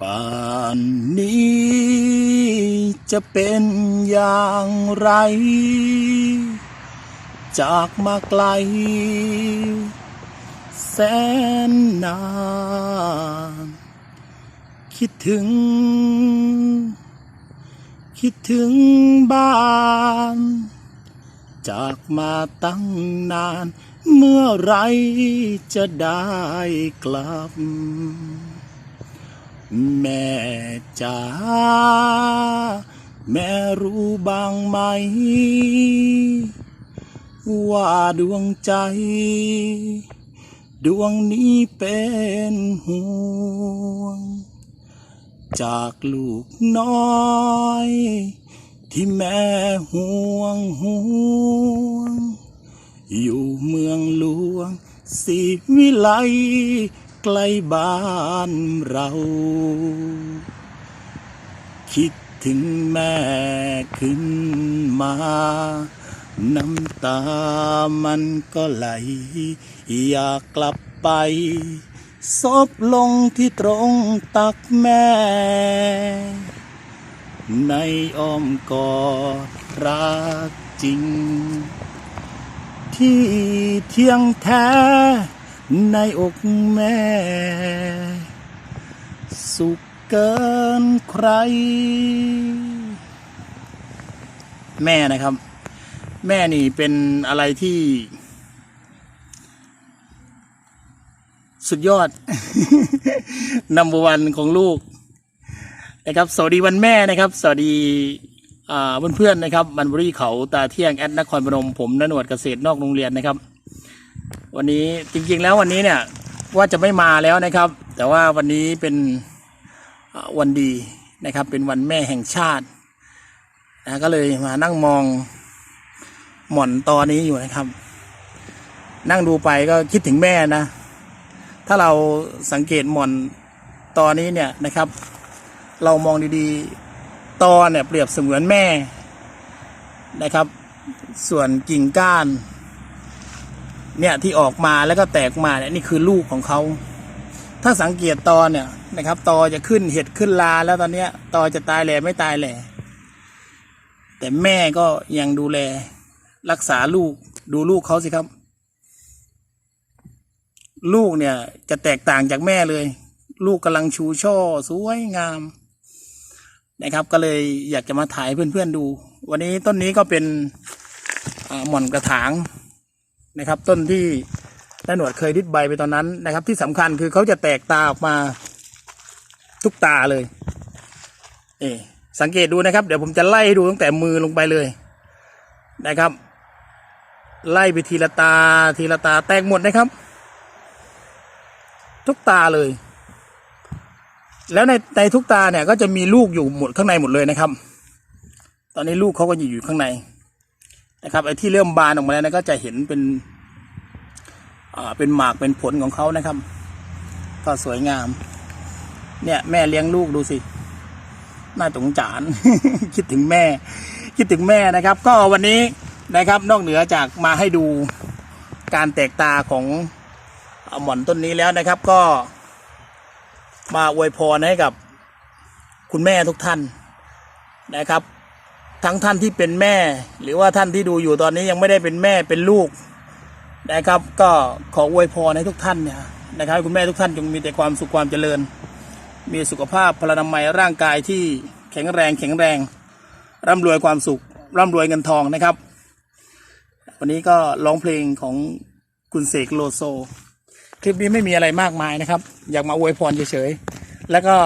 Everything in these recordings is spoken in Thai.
ป่านนี้จะเป็นอย่างไร จากมาไกล แสนนาน คิดถึง คิดถึงบ้าน จากมาตั้งนาน เมื่อไรจะได้กลับ แม่จ๋าแม่รู้บ้างไหม ว่าดวงใจ ดวงนี้เป็นห่วง จากลูกน้อย ที่แม่ห่วงห่วง อยู่เมืองหลวงสีวิไล ใกล้บ้านเรา คิดถึงแม่ขึ้นมา น้ำตามันก็ไหล อยากกลับไปซบลงที่ตรงตักแม่ ในอ้อมกอดรักจริง ที่เที่ยงแท้ ในอกแม่ สุขเกินใคร แม่นะครับ แม่นี่เป็นอะไรที่ สุดยอดนัมเบอร์วันของลูก นะครับ สวัสดีวันแม่นะครับ สวัสดีเพื่อนๆนะครับ บันบุรีเขาตาเที่ยงแอดนครพนมผมนนวดเกษตรนอกโรงเรียนนะครับ วันนี้จริงๆแล้ววันนี้เนี่ยว่าจะไม่มาแล้วนะครับ แต่ว่าวันนี้เป็นวันดีนะครับ เป็นวันแม่แห่งชาตินะก็เลยมานั่งมองหม่อนตอนนี้อยู่นะครับ นั่งดูไปก็คิดถึงแม่นะ ถ้าเราสังเกตหม่อนตอนนี้เนี่ยนะครับ เรามองดีๆตอเนี่ยเปรียบเสมือนแม่นะครับ ส่วนกิ่งก้าน เนี่ยที่ออกมาแล้วก็แตกมาเนี่ยนี่คือลูกของเขาถ้าสังเกตตอเนี่ยนะครับ ตอจะขึ้นเห็ดขึ้นลาแล้วตอนเนี้ย ตอจะตายแหล่ไม่ตายแหล่แต่แม่ก็ยังดูแล รักษาลูกดูลูกเขาสิครับ ลูกเนี่ยจะแตกต่างจากแม่เลย ลูกกำลังชูช่อสวยงามนะครับ ก็เลยอยากจะมาถ่ายเพื่อนๆดู วันนี้ต้นนี้ก็เป็นหม่อนกระถาง นะครับ ต้นที่น้าหนวดเคยดิดใบไปตอนนั้นนะครับ ที่สำคัญคือเขาจะแตกตาออกมาทุกตาเลยเอสังเกตดูนะครับ เดี๋ยวผมจะไล่ให้ดูตั้งแต่มือลงไปเลยนะครับ ไล่ไปทีละตาทีละตาแตกหมดนะครับ ทุกตาเลย แล้วในในทุกตาเนี่ยก็จะมีลูกอยู่หมดข้างในหมดเลยนะครับ ตอนนี้ลูกเขาก็อยู่อยู่ข้างใน นะครับไอ้ที่เริ่มบานออกมาแล้วนะก็จะเห็นเป็นอ่าเป็นหมากเป็นผลของเขานะครับ ก็สวยงาม เนี่ยแม่เลี้ยงลูกดูสิน่าสงสาร คิดถึงแม่ คิดถึงแม่นะครับ ก็วันนี้นะครับ นอกเหนือจากมาให้ดูการแตกตาของหม่อนต้นนี้แล้วนะครับ ก็ มาอวยพรให้กับคุณแม่ทุกท่านนะครับ ทั้งท่านที่เป็นแม่ หรือว่าท่านที่ดูอยู่ตอนนี้ยังไม่ได้เป็นแม่เป็นลูกนะครับ ก็ขออวยพรให้ทุกท่านเนี่ยนะครับคุณแม่ทุกท่านจงมีแต่ความสุขความเจริญ มีสุขภาพพลานามัยร่างกายที่แข็งแรงแข็งแรง ร่ำรวยความสุข ร่ำรวยเงินทองนะครับ วันนี้ก็ร้องเพลงของคุณเสกโลโซ คลิปนี้ไม่มีอะไรมากมายนะครับ อยากมาอวยพรเฉยๆแล้วก็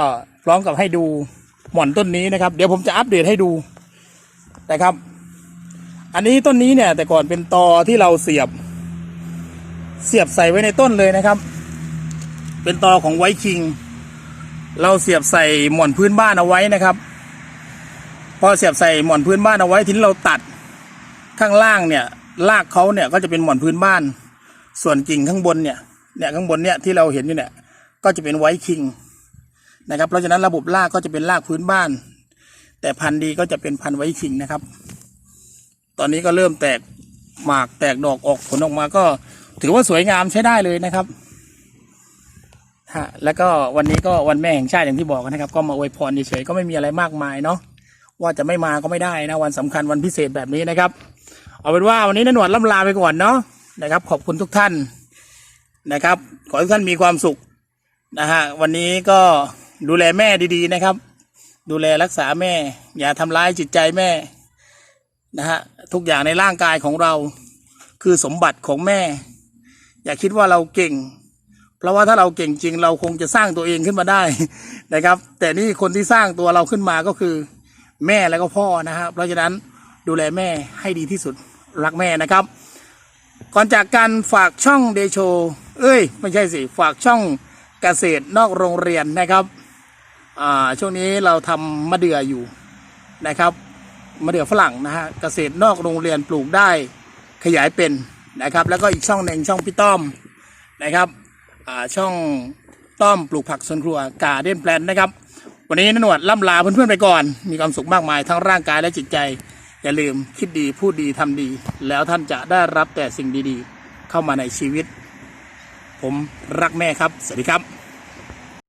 พร้อมกับให้ดูหม่อนต้นนี้นะครับ เดี๋ยวผมจะอัปเดตให้ดู นะครับ อันนี้ต้นนี้เนี่ย แต่ก่อนเป็นตอที่เราเสียบ เสียบใส่ไว้ในต้นเลยนะครับ เป็นตอของไวท์คิง เราเสียบใส่หมอนพื้นบ้านเอาไว้นะครับ พอเสียบใส่หมอนพื้นบ้านเอาไว้ทีนี้เราตัดข้างล่างเนี่ยรากเขาเนี่ยก็จะเป็นหมอนพื้นบ้าน ส่วนกิ่งข้างบนเนี่ยเนี่ยข้างบนเนี่ยที่เราเห็นอยู่เนี่ยก็จะเป็นไวท์คิงนะครับเพราะฉะนั้นระบบรากก็จะเป็นรากพื้นบ้าน แต่พันธุ์ดีก็จะเป็นพันธุ์ไวท์คิงนะครับ ตอนนี้ก็เริ่มแตกหมากแตกดอกออกผลออกมาก็ถือว่าสวยงามใช้ได้เลยนะครับฮะแล้วก็วันนี้ก็วันแม่แห่งชาติอย่างที่บอกนะครับ ก็มาอวยพรเฉยๆก็ไม่มีอะไรมากมายเนาะว่าจะไม่มาก็ไม่ได้นะวันสำคัญวันพิเศษแบบนี้นะครับ เอาเป็นว่าวันนี้นนหนวดล่ำลาไปก่อนเนาะนะครับ ขอบคุณทุกท่านนะครับ ขอให้ทุกท่านมีความสุขนะฮะวันนี้ก็ดูแลแม่ดีๆนะครับ ดูแลรักษาแม่ อย่าทำร้ายจิตใจแม่นะฮะทุกอย่างในร่างกายของเรา คือสมบัติของแม่ อย่าคิดว่าเราเก่ง เพราะว่าถ้าเราเก่งจริง เราคงจะสร้างตัวเองขึ้นมาได้นะครับ แต่นี่คนที่สร้างตัวเราขึ้นมาก็คือแม่แล้วก็พ่อนะครับเพราะฉะนั้นดูแลแม่ให้ดีที่สุดรักแม่นะครับ ก่อนจากการฝากช่องเดโช เอ้ย ไม่ใช่สิ ฝากช่องเกษตรนอกโรงเรียนนะครับ ช่วงนี้เราทำมะเดื่ออยู่นะครับมะเดื่อฝรั่งนะฮะเกษตรนอกโรงเรียนปลูกได้ขยายเป็นนะครับ แล้วก็อีกช่องหนึ่งช่องพี่ต้อมนะครับช่องต้อมปลูกผักสวนครัวกาเด่นแปลนนะครับ วันนี้นนวดล่ำลาเพื่อนๆไปก่อน มีความสุขมากมายทั้งร่างกายและจิตใจ อย่าลืมคิดดีพูดดีทำดี แล้วท่านจะได้รับแต่สิ่งดีๆ เข้ามาในชีวิต ผมรักแม่ครับ สวัสดีครับ